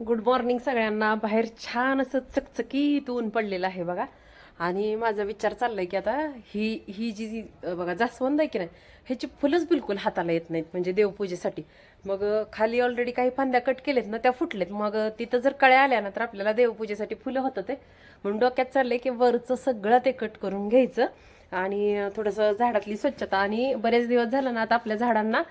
Good morning सगळ्यांना. बाहेर छान असं चकचकीत ऊन पडलेलं आहे बघा. आणि माझा विचार चाललाय की आता ही ही जी जी बघा जास्वंद आहे की नाही ह्याची फुलंच बिलकुल हाताला येत नाहीत म्हणजे देवपूजेसाठी. मग खाली ऑलरेडी काही फांद्या कट केलेत ना त्या फुटलेत. मग तिथं जर कळ्या आल्या ना तर आपल्याला देवपूजेसाठी फुलं होतं ते. म्हणून डोक्यात चाललंय की वरचं सगळं ते कट करून घ्यायचं. आणि थोडंसं झाडातली स्वच्छता. आणि बरेच दिवस झालं ना आता आपल्या झाडांना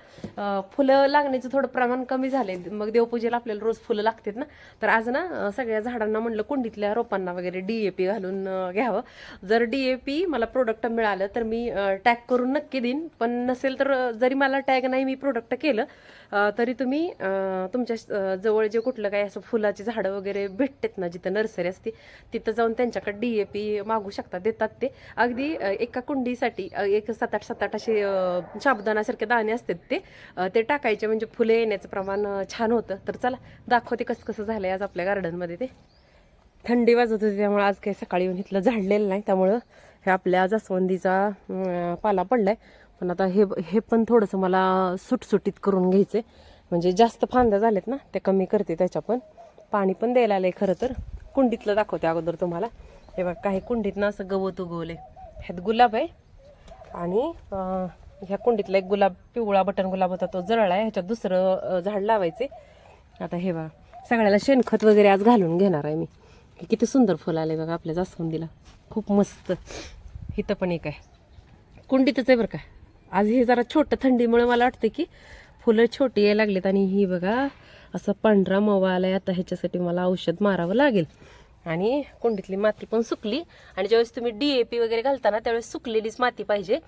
फुलं लागण्याचं थोडं प्रमाण कमी झाले मग देवपूजेला आपल्याला रोज फुलं लागतात ना. तर आज ना सगळ्या झाडांना म्हणलं कुंडीतल्या रोपांना वगैरे डी ए पी घालून घ्यावं. जर डी ए पी मला प्रोडक्ट मिळालं तर मी टॅग करून नक्की देईन. पण नसेल तर जरी मला टॅग नाही मी प्रोडक्ट केलं तरी तुम्ही तुमच्या जवळ जे कुठलं काही असं फुलाची झाडं वगैरे भेटतात ना जिथं नर्सरी असते तिथं जाऊन त्यांच्याकडे पी मागू शकता देतात ते. अगदी एक एका कुंडीसाठी एक सात आठ सात आठ असे शाबदानासारखे दाणे असतात ते ते टाकायचे म्हणजे फुले येण्याचं प्रमाण छान होतं. तर चला दाखवते कसं कसं झालंय आज आपल्या गार्डनमध्ये ते. थंडी वाजत होती त्यामुळे आज काही सकाळी येऊन इथलं झाडलेलं नाही. त्यामुळं हे आपल्या जास्वंदीचा पाला पाला पडलाय. पण आता हे हे पण थोडंसं मला सुटसुटीत करून घ्यायचंय. म्हणजे जास्त फांद्या झालेत ना ते कमी करते त्याच्या पण. पाणी पण द्यायला आलंय खरं तर. कुंडीतलं दाखवते अगोदर तुम्हाला. हे बघ काही कुंडीत ना असं गवत उगवलंय. ह्यात गुलाब आहे. आणि ह्या कुंडीतला एक गुलाब पिवळा बटन गुलाब होता तो जळला आहे. ह्याच्यात दुसरं झाड लावायचे. आता हे बघा सगळ्याला शेणखत वगैरे आज घालून घेणार आहे मी. किती सुंदर फुलं आले बघा आपल्या जास्वंदीला. खूप मस्त. इथं पण एक आहे. कुंडीतच आहे बरं का. आज हे जरा छोटं थंडीमुळे मला वाटतं की फुलं छोटी यायला लागलीत. आणि ही बघा असं पांढरा मवा आहे आता ह्याच्यासाठी मला औषध मारावं लागेल. आणि कुंडीतली माती पण सुकली. आणि ज्यावेळेस तुम्ही डी ए पी वगैरे घालताना त्यावेळेस सुकलेलीच माती पाहिजे.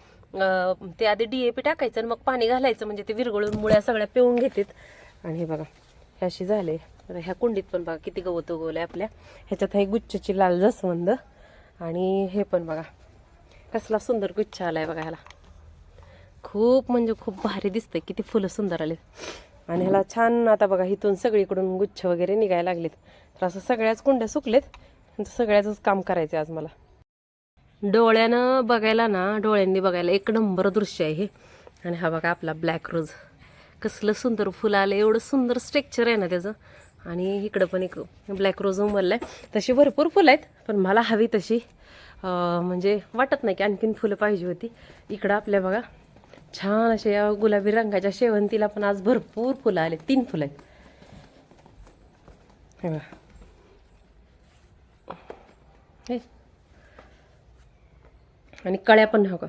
ते आधी डी ए पी टाकायचं आणि मग पाणी घालायचं म्हणजे ते विरघळून मुळ्या सगळ्या पिऊन घेतात. आणि हे बघा हे अशी झाले. ह्या कुंडीत पण बघा किती गवत उगवलंय आपल्या. ह्याच्यात हे गुच्छची लाल जसवंद. आणि हे पण बघा कसला सुंदर गुच्छ आला आहे बघा ह्याला. खूप म्हणजे खूप भारी दिसतंय. किती फुलं सुंदर आले आणि ह्याला छान आता बघा इथून सगळीकडून गुच्छ वगैरे निघायला लागलेत. तर असं सगळ्याच कुंड्या सुकलेत. तर सगळ्याच काम करायचं आज मला. डोळ्यानं बघायला ना डोळ्यांनी बघायला एक नंबर दृश्य आहे हे. आणि हा बघा आपला ब्लॅक रोज कसलं सुंदर फुलं आलं एवढं सुंदर स्ट्रक्चर आहे ना त्याचं. आणि इकडं पण एक ब्लॅक रोज उमरलाय तशी भरपूर फुलं आहेत पण मला हवी तशी. म्हणजे वाटत नाही की आणखीन फुलं पाहिजे होती. इकडं आपल्या बघा छान अशा या गुलाबी रंगाच्या शेवंतीला पण आज भरपूर फुलं आले. तीन फुलं आहेत. हे आणि कळ्या पण हो का?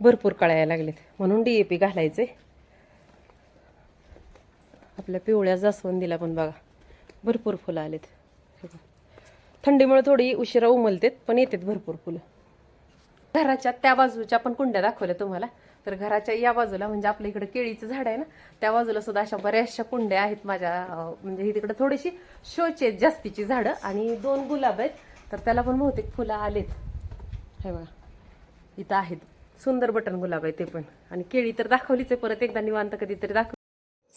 भरपूर कळ्या यायला लागलेत. म्हणून डी ए पी घालायचे आपल्या पिवळ्या जास्वंदीला पण बघा. भरपूर फुलं आलेत. थंडीमुळे थोडी उशिरा उमलतेत पण येतात भरपूर फुलं. घराच्या त्या बाजूच्या पण कुंड्या दाखवल्या तुम्हाला. तर घराच्या या बाजूला म्हणजे आपल्या इकडे केळीचं झाड आहे ना त्या बाजूला सुद्धा अशा बऱ्याचशा कुंड्या आहेत माझ्या म्हणजे ही तिकडे थोडीशी शोचे आहेत जास्तीची झाडं आणि दोन गुलाब आहेत. तर त्याला पण बहुतेक फुलं आलेत. हे बघा इथं आहेत. सुंदर बटन गुलाब आहे ते पण. आणि केळी तर दाखवलीच आहे परत एकदा निवांत कधीतरी दाखव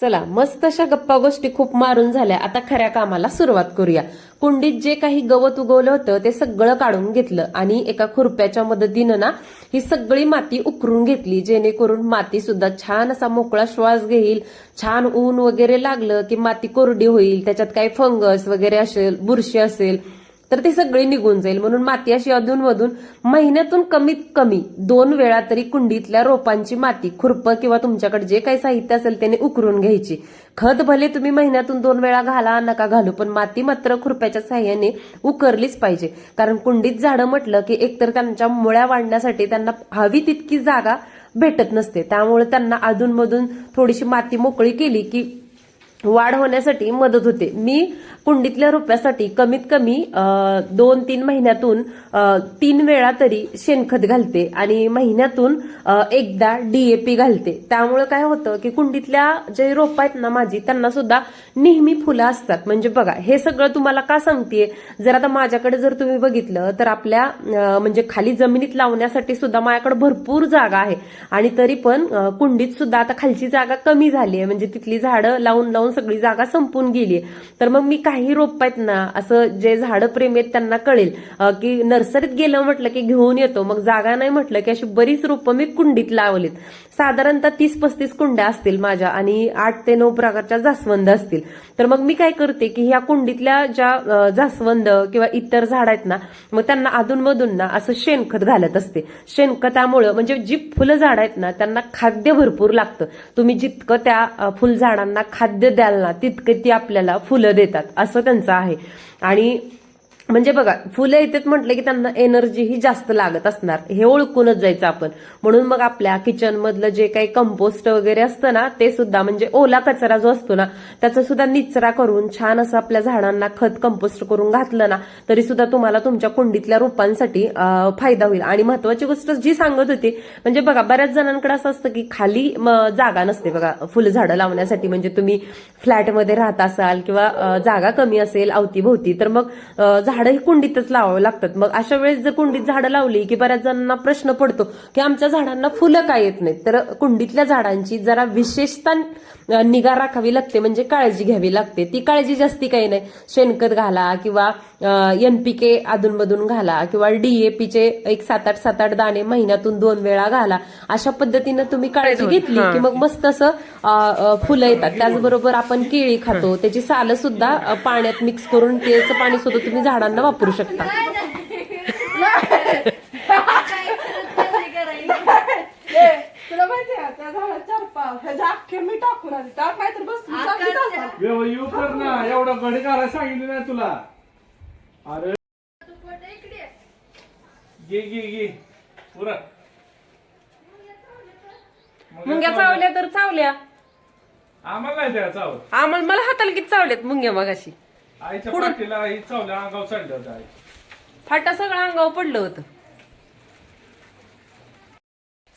चला मस्त अशा गप्पा गोष्टी खूप मारून झाल्या. आता खऱ्या कामाला सुरुवात करूया. कुंडीत जे काही गवत उगवलं होतं ते सगळं काढून घेतलं. आणि एका खुरप्याच्या मदतीनं ना ही सगळी माती उकरून घेतली. जेणेकरून माती सुद्धा छान असा मोकळा श्वास घेईल. छान ऊन वगैरे लागलं की माती कोरडी होईल. त्याच्यात काही फंगस वगैरे असेल बुरशी असेल तर ती सगळी निघून जाईल. म्हणून माती अशी अधूनमधून महिन्यातून कमीत कमी दोन वेळा तरी कुंडीतल्या रोपांची माती खुरपं किंवा तुमच्याकडे जे काही साहित्य असेल त्याने उकरून घ्यायची. खत भले तुम्ही महिन्यातून दोन वेळा घाला नका घालू पण माती मात्र खुरप्याच्या साह्याने उकरलीच पाहिजे. कारण कुंडीत झाडं म्हटलं की एकतर त्यांच्या मुळ्या वाढण्यासाठी त्यांना हवी तितकी जागा भेटत नसते. त्यामुळे त्यांना अधूनमधून थोडीशी माती मोकळी केली की वाढ होण्यासाठी मदत होते. मी कुंडीतल्या रोप्यासाठी कमीत कमी दोन तीन महिन्यातून तीन वेळा तरी शेणखत घालते आणि महिन्यातून एकदा डीएपी घालते. त्यामुळे काय होतं की कुंडीतल्या जे रोप आहेत ना माझी त्यांना सुद्धा नेहमी फुलं असतात. म्हणजे बघा हे सगळं तुम्हाला का सांगते जर आता माझ्याकडे जर तुम्ही बघितलं तर आपल्या म्हणजे खाली जमिनीत लावण्यासाठी सुद्धा माझ्याकडे भरपूर जागा आहे. आणि तरी पण कुंडीत सुद्धा आता खालची जागा कमी झाली आहे म्हणजे तिथली झाडं लावून लावून जाऊन सगळी जागा संपून गेली तर मग मी काही रोप आहेत ना असं जे झाडं प्रेम आहेत त्यांना कळेल. की नर्सरीत गेलं म्हटलं की घेऊन येतो. मग जागा नाही म्हटलं की अशी बरीच रोपं मी कुंडीत लावलीत. साधारणतः तीस पस्तीस कुंड्या असतील माझ्या आणि आठ ते नऊ प्रकारच्या जास्वंद असतील. तर मग मी काय करते की ह्या कुंडीतल्या ज्या जास्वंद किंवा इतर झाड आहेत ना मग त्यांना अधूनमधून ना असं शेणखत घालत असते. शेणखतामुळं म्हणजे जी फुलं झाड आहेत ना त्यांना खाद्य भरपूर लागतं. तुम्ही जितकं त्या फुलझाडांना खाद्य द्याल ना तितके ती आपल्याला फुलं देतात. असं त्यांचं आहे. आणि म्हणजे बघा फुलं येतात म्हटलं की त्यांना एनर्जी ही जास्त लागत असणार. हे ओळखूनच जायचं आपण. म्हणून मग आपल्या किचन मधलं जे काही कंपोस्ट वगैरे असतं ना ते सुद्धा म्हणजे ओला कचरा जो असतो ना त्याचा सुद्धा निचरा करून छान असं आपल्या झाडांना खत कंपोस्ट करून घातलं ना तरी सुद्धा तुम्हाला तुमच्या कुंडीतल्या रोपांसाठी फायदा होईल. आणि महत्वाची गोष्ट जी सांगत होती म्हणजे बघा बऱ्याच जणांकडे असं असतं की खाली म, जागा नसते बघा फुलझाडं लावण्यासाठी. म्हणजे तुम्ही फ्लॅटमध्ये राहत असाल किंवा जागा कमी असेल अवतीभोवती तर मग अं, झाडं ही कुंडीतच लावावं लागतात. मग अशा वेळेस जर कुंडीत झाडं लावली की बऱ्याच जणांना प्रश्न पडतो की आमच्या झाडांना फुलं काय येत नाहीत? तर कुंडीतल्या झाडांची जरा विशेषता निगा राखावी लागते म्हणजे काळजी घ्यावी लागते. ती काळजी जास्ती काही नाही. शेणखत घाला किंवा एनपीके अधूनमधून घाला किंवा डीएपीचे एक सात आठ सात आठ दाणे महिन्यातून दोन वेळा घाला. अशा पद्धतीनं तुम्ही काळजी घेतली की मग मस्त असं फुलं येतात. त्याचबरोबर आपण केळी खातो. त्याची सालं सुद्धा पाण्यात मिक्स करून त्याचं पाणी सुद्धा तुम्ही झाडांना वापरू शकता. कर ना. एवढा घडी करायला सांगितलं नाही तुला. अरे. घे घे घे. पुरा. मुंग्या चावल्या तर चावल्या. आम्हाला नाही आम्हाला मला हाताला किती चावल्यात मुंग्या मगाशी. आईच्या पाठीला आई चावल्या अंगावर चढल्या होत्या आई. फाटा सगळं अंगावर पडलं होतं.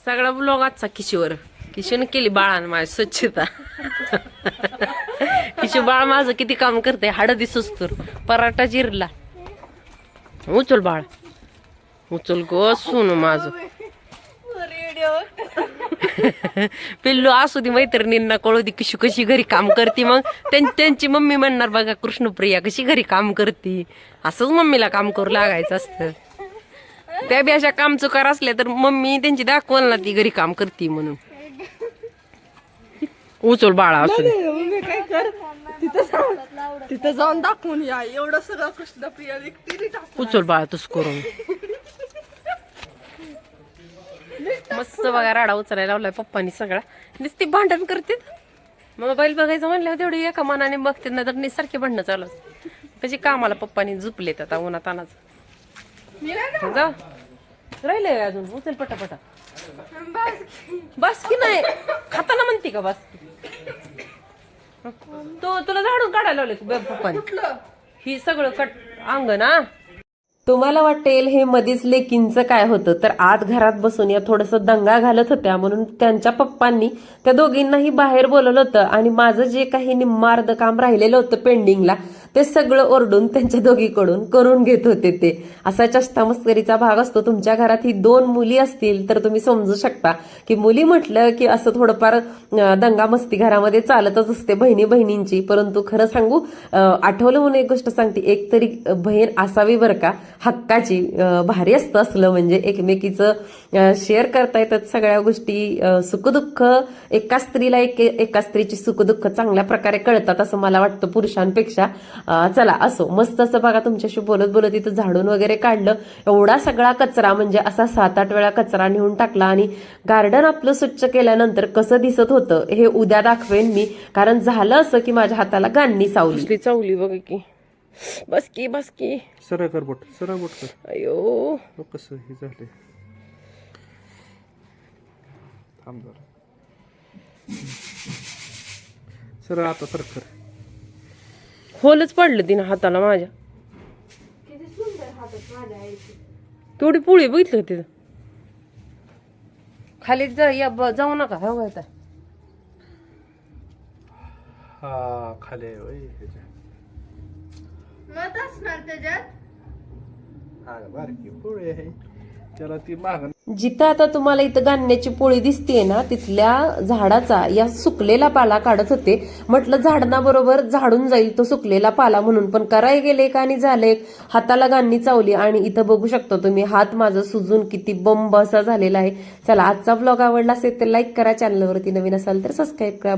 सगळा ब्लॉग आजचा किशोर. किशोरने केली बाळानं माझी स्वच्छता. किशोर बाळ माझं किती काम करते हाड दिसच तर पराठा जिरला. उचल बाळ. उचल गो सोनू माझं. पिल्लू असू दे मैत्रिणींना कळू दे कशी कशी घरी काम करते मग. त्यां- त्यांची मम्मी म्हणणार बघा कृष्णप्रिया कशी घरी काम करते. असंच मम्मीला काम करू लागायचं असतं. त्या बी अशा काम चुकार असल्या तर मम्मी त्यांची दाखवल ना ती घरी काम करते म्हणून. उचल बाळा असू दे. मी काय कर? तिथं जाऊन तिथं जाऊन दाखवून या. एवढं सगळं कृष्णप्रिया व्यक्ती उचल बाळा तुस करून. मस्त बघा राडा उचलायला लावलाय पप्पानी सगळा. नुसती भांडण करते मोबाईल बघायचं म्हणल्यावर तेवढी एका मनाने बघते ना तर सारखे भांडणं चालू त्याची कामाला पप्पानी झुपलेत आता उन्हात तानाच राहिलंय अजून उचल पटापटा. बस की नाही. खाताना म्हणते का बस? तो तुला झाडून काढायला लावले पप्पानी. ही सगळं कट अंग ना तुम्हाला वाटेल हे मधीच लेकींचं काय होतं. तर आत घरात बसून या थोडस दंगा घालत होत्या. म्हणून त्यांच्या पप्पांनी त्या दोघींनाही बाहेर बोलवलं होतं. आणि माझं जे काही निम्मार्ध काम राहिलेलं होतं पेंडिंगला ते सगळं ओरडून त्यांच्या दोघीकडून करून घेत होते ते. असा चष्टा मस्करीचा भाग असतो. तुमच्या घरात ही दोन मुली असतील तर तुम्ही समजू शकता. की मुली म्हटलं की असं थोडंफार दंगामस्ती दंगा मस्ती घरामध्ये चालतच असते बहिणी बहिणींची परंतु खरं सांगू आठवलं म्हणून एक गोष्ट सांगते. एक तरी बहीण असावी बरं का. हक्काची भारी असतं असलं म्हणजे एकमेकीचं शेअर करता येतात सगळ्या गोष्टी. सुखदुःख एका स्त्रीला एक एका स्त्रीची सुखदुःख चांगल्या प्रकारे कळतात असं मला वाटतं पुरुषांपेक्षा. चला असो. मस्त असं बघा तुमच्याशी बोलत बोलत इथं झाडून वगैरे काढलं. एवढा सगळा कचरा म्हणजे असा सात आठ वेळा कचरा नेऊन टाकला आणि गार्डन आपलं स्वच्छ केल्यानंतर कसं दिसत होतं हे उद्या दाखवेन मी. कारण झालं असं की माझ्या हाताला गांनी चावली चावली बघ की. बस की बस की. सरळ कर बोट सरळ बोट कर. अयो. बघ कसं हे झाले थांब जरा. सरळ आता तर कर. होलच पडलं तिनं हाताला माझ्या. तेवढी पोळी बघितलं तिथं खाली जा या ब- जाऊ नका हो आता हा खाली आहे होय ह्याच्या. मत असणार त्याच्यात? हा बारकी पोळी आहे. त्याला ती माग जिथं आता तुम्हाला इथं गाण्याची पोळी दिसतीये ना तिथल्या झाडाचा या सुकलेला पाला काढत होते. म्हटलं झाडणाबरोबर झाडून जाईल तो सुकलेला पाला म्हणून. पण कराय गेले का आणि झाले हाताला गांनी चावली आणि इथं बघू शकता तुम्ही हात माझा सुजून किती बंब असा झालेला आहे. चला आजचा ब्लॉग आवडला असेल तर लाईक करा चॅनलवरती नवीन असाल तर सबस्क्राईब करा.